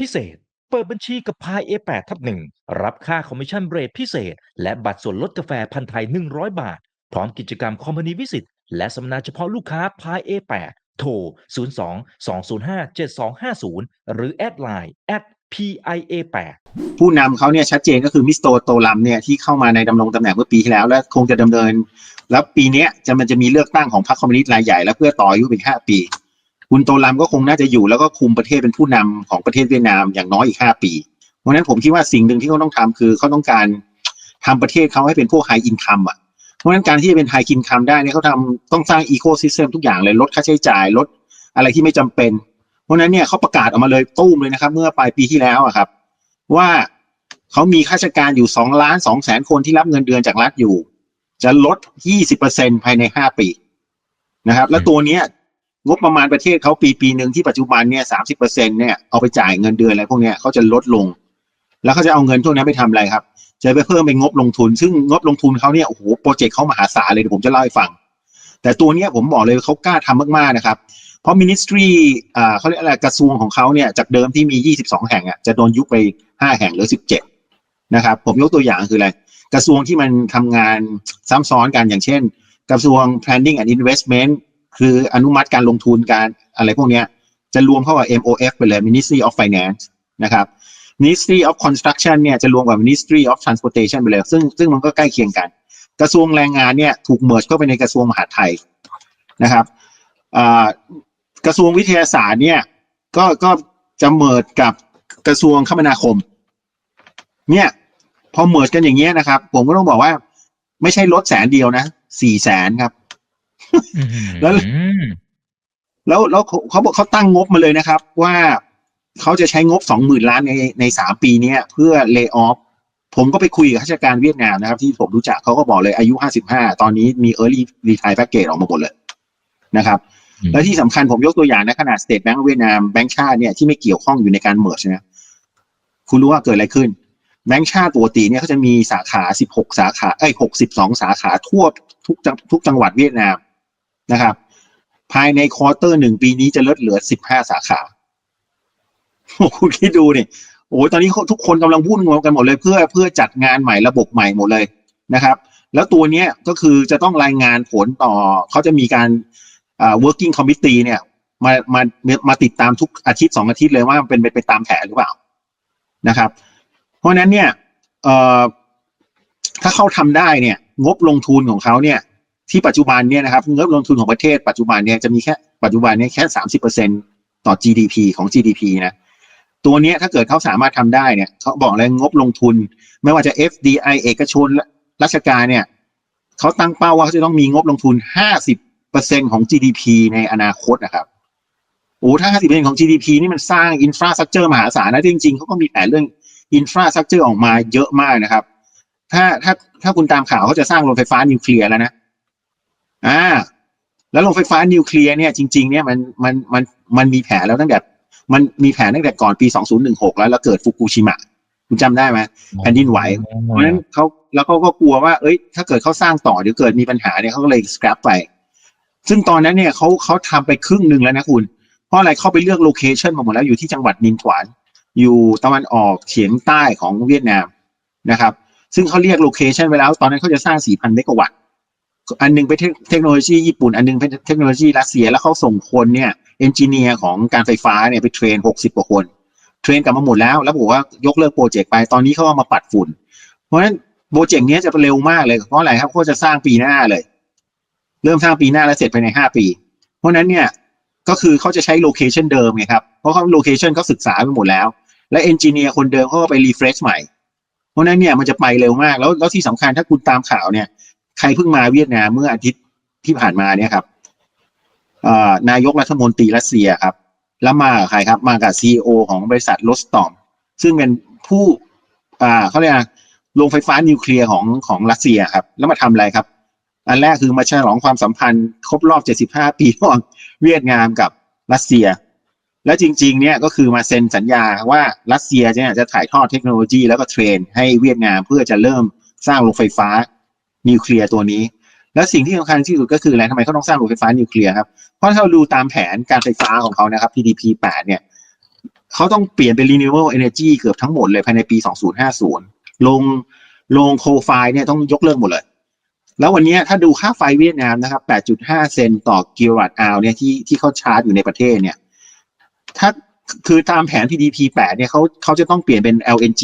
พิเศษ เปิดบัญชีกับพาย A8 ทับหนึ่งรับค่าคอมมิชชั่นเรทพิเศษ และบัตรส่วนลดกาแฟพันไทย 100 บาท พร้อมกิจกรรมคอมพานีวิสิตและสัมมนาเฉพาะลูกค้าพาย A8 โทร 02 205 7250 หรือแอดไลน์ @PIA8 ผู้นำเขาเนี่ยชัดเจนก็คือมิสโตโตลัมเนี่ยที่เข้ามาในดำรงตำแหน่งเมื่อปีที่แล้ว และคงจะดำเนิน แล้วปีนี้จะมันจะมีเลือกตั้งของพรรคคอมมิวนิสต์รายใหญ่ แล้วเพื่อต่ออายุเป็นห้าปี คุณโตลัมก็คงน่าจะอยู่แล้วก็คุมประเทศเป็นผู้นำของประเทศเวียดนามอย่างน้อยอีกห้าปีเพราะนั้นผมคิดว่าสิ่งหนึ่งที่เขาต้องทำคือเขาต้องการทำประเทศเขาให้เป็นพวกไฮอินคัมอะเพราะนั้นการที่จะเป็นไฮอินคัมได้เนี่ยเขาทำต้องสร้างอีโคซิสเต็มทุกอย่างเลยลดค่าใช้จ่ายลดอะไรที่ไม่จำเป็น เพราะนั้นเนี่ยเขาประกาศออกมาเลยตู้มเลยนะครับ เมื่อปลายปีที่แล้วอะครับ ว่าเขามีข้าราชการอยู่สองล้านสองแสนคนที่รับเงินเดือนจากรัฐอยู่ จะลดยี่สิบเปอร์เซ็นภายในห้าปีนะครับ แล้วตัวเนี้ย งบประมาณประเทศเขาปีปีหนึ่งที่ปัจจุบันเนี่ยสามสิบเปอร์เซ็นเนี่ยเอาไปจ่ายเงินเดือนอะไรพวกเนี้ยเขาจะลดลง แล้วเขาจะเอาเงินพวกนี้ไปทำอะไรครับ จะไปเพิ่มเป็นงบลงทุน ซึ่งงบลงทุนเขาเนี่ยโอ้โหโปรเจกต์เขามหาศาลเลยเดี๋ยวผมจะเล่าให้ฟัง แต่ตัวเนี้ยผมบอกเลยเขากล้าทำมากๆนะครับ เพราะมินิสทรีอ่าเขาเรียกอะไรกระทรวงของเขาเนี่ยจากเดิมที่มี 22 แห่งอะจะโดนยุบไป 5 แห่งหรือ 17 นะครับ ผมยกตัวอย่างคืออะไรกระทรวงที่มันทำงานซ้ำซ้อนกันอย่างเช่น กระทรวง planning and investment คืออนุมัติการลงทุนการอะไรพวกนี้จะรวมเข้ากับ MOF ไปเลย Ministry of Finance นะครับ Ministry of Construction เนี่ยจะรวมกับ Ministry of Transportation ไปเลย ซึ่งซึ่งมันก็ใกล้เคียงกัน กระทรวงแรงงานเนี่ยถูกเมิร์จเข้าไปในกระทรวงมหาดไทยนะครับกระทรวงวิทยาศาสตร์เนี่ยก็ก็จะเมิร์จกับกระทรวงคมนาคม เนี่ยพอเมิร์จกันอย่างเงี้ยนะครับ ผมก็ต้องบอกว่า ไม่ใช่ลดแสนเดียวนะสี่แสนครับ แล้วอืมแล้วแล้วเขาเขาบอกเขาตั้งงบมาเลยนะครับ ว่าเขาจะใช้งบสองหมื่นล้านในในสามปีเนี้ยเพื่อเล y o ออฟผมก็ไปคุยกับข้าราชการเวียดนามนะครับ ที่ผมรู้จักเขาก็บอกเลยอายุห้าสิบห้าตอนนี้มี early retire package ออกมาหมดเลยนะครับอืมและที่สำคัญผมยกตัวอย่างนะขนาด State Bank เวียดนามแบงก์ชาติเนี่ยที่ไม่เกี่ยวข้องอยู่ในการเมิร์ชนะคุณรู้ว่าเกิดอะไรขึ้น แบงก์ชาติปกติเนี่ยเขาจะมีสาขา16สาขาเอ้ย62สาขาทั่วทุกจังทุกจังหวัดเวียดนาม นะครับ ภายในควอเตอร์หนึ่งปีนี้จะลดเหลือ15สาขาโอ้คุณคิดดูนี่โอ้ยตอนนี้ทุกคนกำลังวุ่นงงกันหมดเลย เพื่อเพื่อจัดงานใหม่ระบบใหม่หมดเลยนะครับ แล้วตัวเนี้ยก็คือจะต้องรายงานผลต่อเขาจะมีการ working committee เนี่ยมามามาติดตามทุกอาทิตย์สองอาทิตย์เลยว่ามันเป็นไปตามแผนหรือเปล่านะครับ เพราะนั้นเนี่ยเออถ้าเขาทำได้เนี่ย งบลงทุนของเขาเนี่ย ที่ปัจจุบันเนี่ยนะครับงบลงทุนของประเทศปัจจุบันเนี่ยจะมีแค่ปัจจุบันเนี่ยแค่สามสิบเปอร์เซ็นต่อ GDP ของ GDP นะตัวเนี้ยถ้าเกิดเขาสามารถทำได้เนี่ยเขาบอกเลยงบลงทุน ไม่ว่าจะ FDI เอกชนราชการเนี่ยเขาตั้งเป้าว่าเขาจะต้องมีงบลงทุนห้าสิบเปอร์เซ็นของ GDP ในอนาคตนะครับโอ้ถ้าห้าสิบเปอร์เซ็นของ GDP นี่มันสร้างอินฟราสตรักเจอร์มหาศาลนะจริงๆเขาก็มีแผนเรื่องอินฟราสตรักเจอร์ออกมาเยอะมากนะครับ ถ้าถ้าถ้าคุณตามข่าวเขาจะสร้างโรงไฟฟ้านิวเคลียร์แล้วนะ อ่า แล้วโรงไฟฟ้านิวเคลียร์เนี่ยจริงๆเนี่ยมันมันมันมันมีแผนแล้วตั้งแต่มันมีแผนตั้งแต่ก่อนปี 2016 แล้วแล้วเกิดฟุกุชิมะคุณจำได้ไหมแผ่นดินไหว เพราะฉะนั้นเขาแล้วเขาก็กลัวว่า เอ้ย ถ้าเกิดเขาสร้างต่อเดี๋ยวเกิดมีปัญหาเนี่ยเขาก็เลยสครับไป ซึ่งตอนนั้นเนี่ยเขาเขาทำไปครึ่งหนึ่งแล้วนะคุณ เพราะอะไรเขาไปเลือกโลเคชันมาหมดแล้วอยู่ที่จังหวัดนินถวานอยู่ตะวันออกเฉียงใต้ของเวียดนามนะครับ ซึ่งเขาเรียกโลเคชันไว้แล้ว ตอนนั้นเขาจะสร้าง 4,000 เมกะวัตต์ อันหนึงเป็นเทคโนโลยีญี่ปุ่น อันหนึงเป็นเทคโนโลยีรัสเซียแล้วเขาส่งคนเนี่ยเอนจิเนียร์ของการไฟฟ้าเนี่ยไปเทรน60กว่าคน เทรนกลับมาหมดแล้ว แล้วบอกว่ายกเลิกโปรเจกต์ไปตอนนี้เขาเอามาปัดฝุ่น เพราะฉะนั้นโปรเจกต์นี้จะเร็วมากเลยเพราะอะไรครับเขาจะสร้างปีหน้าเลย เริ่มสร้างปีหน้าแล้วเสร็จภายใน5ปี เพราะนั้นเนี่ยก็คือเขาจะใช้โลเคชันเดิมไงครับเพราะเขาโลเคชันเขาศึกษาไปหมดแล้ว และเอนจิเนียร์คนเดิมเขาก็ไปรีเฟรชใหม่ เพราะนั้นเนี่ยมันจะไปเร็วมากแล้วแล้วที่สำคัญถ้าคุณตามข่าวเนี่ย ใครเพิ่งมาเวียดนามเมื่ออาทิตย์ที่ผ่านมาเนี่ยครับนายกรัฐมนตรีรัสเซียครับ แล้วมากับใครครับ มากับซีอของบริษัทลสตอม ซึ่งเป็นผู้อ่าเขาเรียกโรงไฟฟ้านิวเคลียร์ของของรัสเซียครับ แล้วมาทำอะไรครับ อันแรกคือมาฉลองความสัมพันธ์ครบรอบ 75 ปีระหว่างเวียดนามกับรัสเซีย และจริง ๆ เนี่ยก็คือมาเซ็นสัญญาว่ารัสเซียเนี่ยจะถ่ายทอดเทคโนโลยีแล้วก็เทรน ให้เวียดนามเพื่อจะเริ่มสร้างโรงไฟฟ้า นิวเคลียร์ตัวนี้ แล้วสิ่งที่สำคัญที่สุดก็คืออะไรทำไมเขาต้องสร้างโรงไฟฟ้านิวเคลียร์ครับเพราะถ้าเราดูตามแผนการไฟฟ้าของเขานะครับ PDP 8เนี่ยเขาต้องเปลี่ยนเป็น renewable energy เกือบทั้งหมดเลยภายในปี 2050 ลงลงโคไฟเนี่ยต้องยกเลิกหมดเลย แล้ววันนี้ถ้าดูค่าไฟเวียดนามนะครับ 8.5 เซนต์ต่อกิโลวัตต์อาวเนี่ยที่ที่เขาชาร์จอยู่ในประเทศเนี่ย ถ้าคือตามแผน PDP 8เนี่ยเขาเขาจะต้องเปลี่ยนเป็น LNG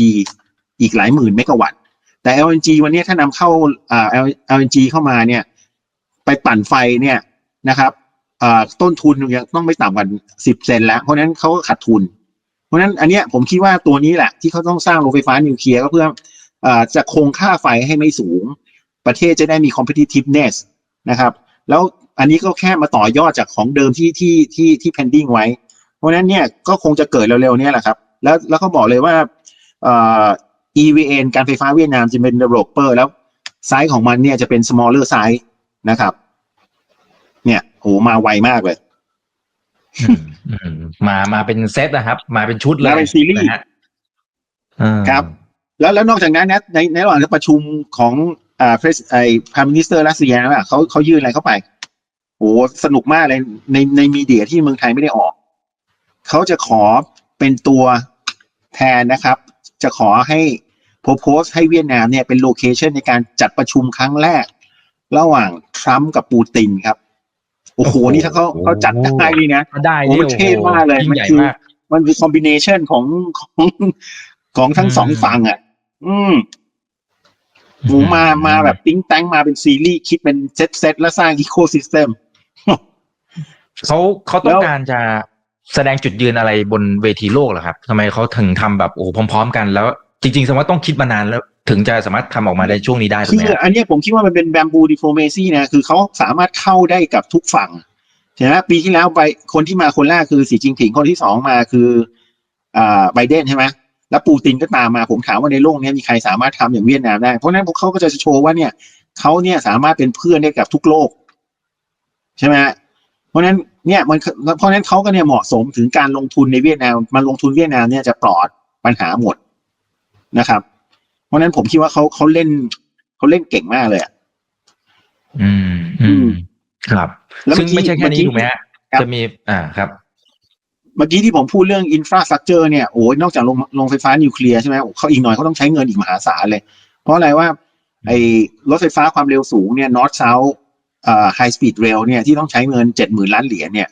อีกหลายหมื่นเมกะวัตต์ แต่ LNG วันนี้ถ้านำเข้าอ่ LNG เข้ามาเนี่ย ไปปั่นไฟเนี่ยนะครับอ่าต้นทุนยังต้องไม่ต่ำกว่าสิบเซนแล้ว เพราะฉะนั้นเขาก็ขาดทุน เพราะนั้นอันเนี้ยผมคิดว่าตัวนี้แหละ ที่เขาต้องสร้างโรงไฟฟ้านิวเคลียร์ก็เพื่ออ่าจะคงค่าไฟให้ไม่สูง ประเทศจะได้มี competitiveness นะครับ แล้วอันนี้ก็แค่มาต่อยอดจากของเดิมที่ที่ที่ที่ pending ไว้ เพราะนั้นเนี่ยก็คงจะเกิดเร็วๆเนี้แหละครับ แล้วแล้วเขาบอกเลยว่า EVN การไฟฟ้าเวียดนามจะเป็น developer แล้วไซส์ของมันเนี่ยจะเป็น smaller size นะครับ เนี่ยโหมาไวมากเลยอืมอืมมามาเป็นเซตนะครับ มาเป็นชุดเลยมาเป็นซีรีส์นะฮะอ่าครับ แล้วแล้วนอกจากนั้นนะในในระหว่างที่ประชุมของอ่า pres ไอ้ prime minister รัสเซียนะเขาเขายื่นอะไรเข้าไปโอ้สนุกมากเลยในในมีเดียที่เมืองไทยไม่ได้ออก เขาจะขอเป็นตัวแทนนะครับ จะขอให้ propose ให้เวียดนามเนี่ยเป็นโลเคชันในการจัดประชุมครั้งแรก ระหว่างทรัมป์กับปูตินครับ โอ้โห นี่ถ้าเขาเขาจัดได้นี่นะถ้าได้โอ้นี่มันเท่มากเลยยิ่มันงใหญ่คือมากมันคือคอมบิเนชันของของของทั้งอืมสองฝั่งอะ อืมหมูมามาแบบติ้งแตงมาเป็นซีรีส์คิดเป็นเซตเซตแล้วสร้างอีโคซิสเต็มเขาเขาต้อแล้งวการจะแสดงจุดยืนอะไรบนเวทีโลกเหรอครับทำไมเขาถึงทำแบบโอ้โหพร้อม ๆ กันแล้ว จริงๆสมมติต้องคิดมานานแล้วถึงจะสามารถทำออกมาได้ช่วงนี้ได้คืไหมอฮะอันนี้ผมคิดว่ามันเป็นแบมบูดิโฟเมซี่นะคือเขาสามารถเข้าได้กับทุกฝั่งใช่ไหมปีที่แล้วไปคนที่มาคนแรกคือสีจิงผิงคนที่สองมาคืออ่าไบเดนใช่ไหมแล้วปูตินก็ตามมาผมถามว่าในโลกนี้มีใครสามารถทำอย่างเวียดนามได้ เพราะนั้นพวกเขาก็จะโชว์ว่าเนี่ยเขาเนี่ยสามารถเป็นเพื่อนได้กับทุกโลก ใช่ไหมเพราะนั้นเนี่ยมันเพราะฉะนั้นเขาก็เนี่ยเหมาะสมถึงการลงทุนในเวียดนามมาลงทุนเวียดนามเนี่ยจะปลอดปัญหาหมด นะครับ เพราะฉะนั้นผมคิดว่าเขาเขาเล่นเขาเล่นเก่งมากเลยอะอืม อืม ครับ แล้วซึ่งเมื่อกี้ไม่ใช่แค่นี้เมื่อกี้ถูกไหมฮะครับจะมีอ่าครับ เมื่อกี้ที่ผมพูดเรื่องอินฟราสตรักเจอร์เนี่ยโอ้ยนอกจากลงลงไฟฟ้านิวเคลียร์ใช่ไหมเขาอีกหน่อยเขาต้องใช้เงินอีกมหาศาลเลย เพราะอะไรว่า ไอ้รถไฟฟ้าความเร็วสูงเนี่ยนอร์ทเซาท์เอ่อไฮสปีดเรลเนี่ยที่ต้องใช้เงินเจ็ดหมื่นล้านเหรียญเนี่ย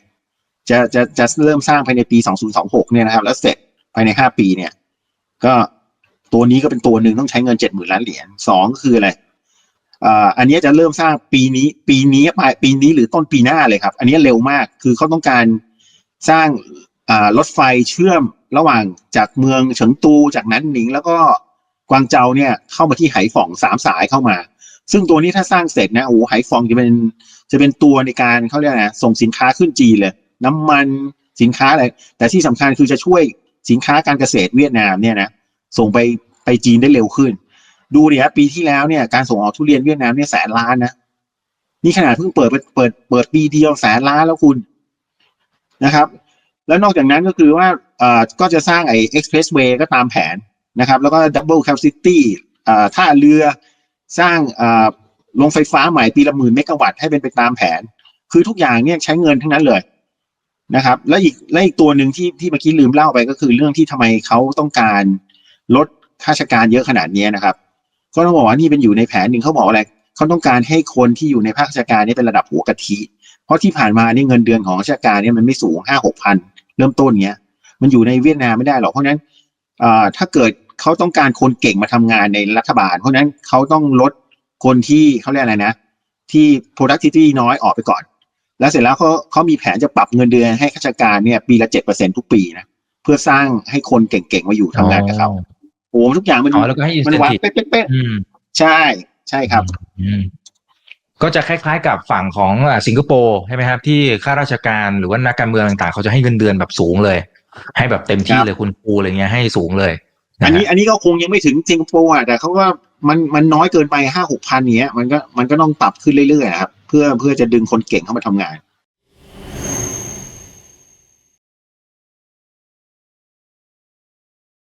จะจะจะเริ่มสร้างภายในปี 2026 เนี่ยนะครับ แล้วเสร็จภายใน 5 ปีเนี่ย ก็ ตัวนี้ก็เป็นตัวหนึ่งต้องใช้เงิน70,000ล้านเหรียญสองก็คืออะไรอ่าอันนี้จะเริ่มสร้างปีนี้ปีนี้ปลายปีนี้หรือต้นปีหน้าเลยครับ อันนี้เร็วมากคือเขาต้องการสร้างอ่ารถไฟเชื่อมระหว่างจากเมืองเฉิงตูจากนั้นหนิง แล้วก็กวางเจาเนี่ยเข้ามาที่ไหฝ่องสามสายเข้ามา ซึ่งตัวนี้ถ้าสร้างเสร็จนะโอ้โหไหฟองจะเป็นจะเป็นตัวในการเขาเรียกนะส่งสินค้าขึ้นจีนเลย น้ำมันสินค้าอะไรแต่ที่สำคัญคือจะช่วยสินค้าการเกษตรเวียดนามเนี่ยนะส่งไป ไปจีนได้เร็วขึ้น ดูดิฮะปีที่แล้วเนี่ยการส่งออกทุเรียนเวียดนามเนี่ยแสนล้านนะนี่ขนาดเพิ่งเปิดเปิดเปิดปีเดียวแสนล้านแล้วคุณนะครับ แล้วนอกจากนั้นก็คือว่าเอ่อก็จะสร้างไอ้ expressway ก็ตามแผนนะครับ แล้วก็ double capacity เอ่อท่าเรือสร้างเอ่อโรงไฟฟ้าใหม่ปีละหมื่นเมกะวัตต์ให้เป็นไปตามแผน คือทุกอย่างเนี่ยใช้เงินทั้งนั้นเลยนะครับ และอีกและอีกตัวหนึ่งที่ที่เมื่อกี้ลืมเล่าไปก็คือเรื่องที่ทำไมเขาต้องการลด ข้าราชการเยอะขนาดนี้นะครับก็ต้องบอกว่านี่เป็นอยู่ในแผนหนึ่งเขาบอกอะไรเขาต้องการให้คนที่อยู่ในภาคราชการนี่เป็นระดับหัวกะทิ เพราะที่ผ่านมานี่เงินเดือนของราชการเนี่ยมันไม่สูงห้าหกพันเริ่มต้นเงี้ย มันอยู่ในเวียดนามไม่ได้หรอกเพราะนั้นถ้าเกิดเขาต้องการคนเก่งมาทำงานในรัฐบาล เพราะนั้นเขาต้องลดคนที่เขาเรียกอะไรนะ ที่ productivity น้อยออกไปก่อน แล้วเสร็จแล้วเขาเขามีแผนจะปรับเงินเดือนให้ข้าราชการเนี่ยปีละเจ็ดเปอร์เซ็นทุกปีนะเพื่อสร้างให้คนเก่งๆมาอยู่ทำงานกับเขา อ้โหทุกอย่างมันอ๋อแล้วก็ให้มันวาง incentive เป๊ะอืมๆใช่ ใช่ครับอืมก็จะคล้ายๆ กับฝั่งของอ่าสิงคโปร์ใช่ไหมครับ ที่ข้าราชการหรือว่านักการเมืองต่างๆ เขาจะให้เงินเดือนแบบสูงเลย ให้แบบเต็มที่ครับเลยคุณครูอะไรเงี้ยให้สูงเลยะอันนี้ฮะอันนี้ก็คงยังไม่ถึงสิงคโปร์อะแต่เขาว่ามันมันน้อยเกินไปห้าหกพันเนี้ย มันก็มันก็ต้องปรับขึ้นเรื่อยๆนะครับ เพื่อเพื่อจะดึงคนเก่งเข้ามาทำงาน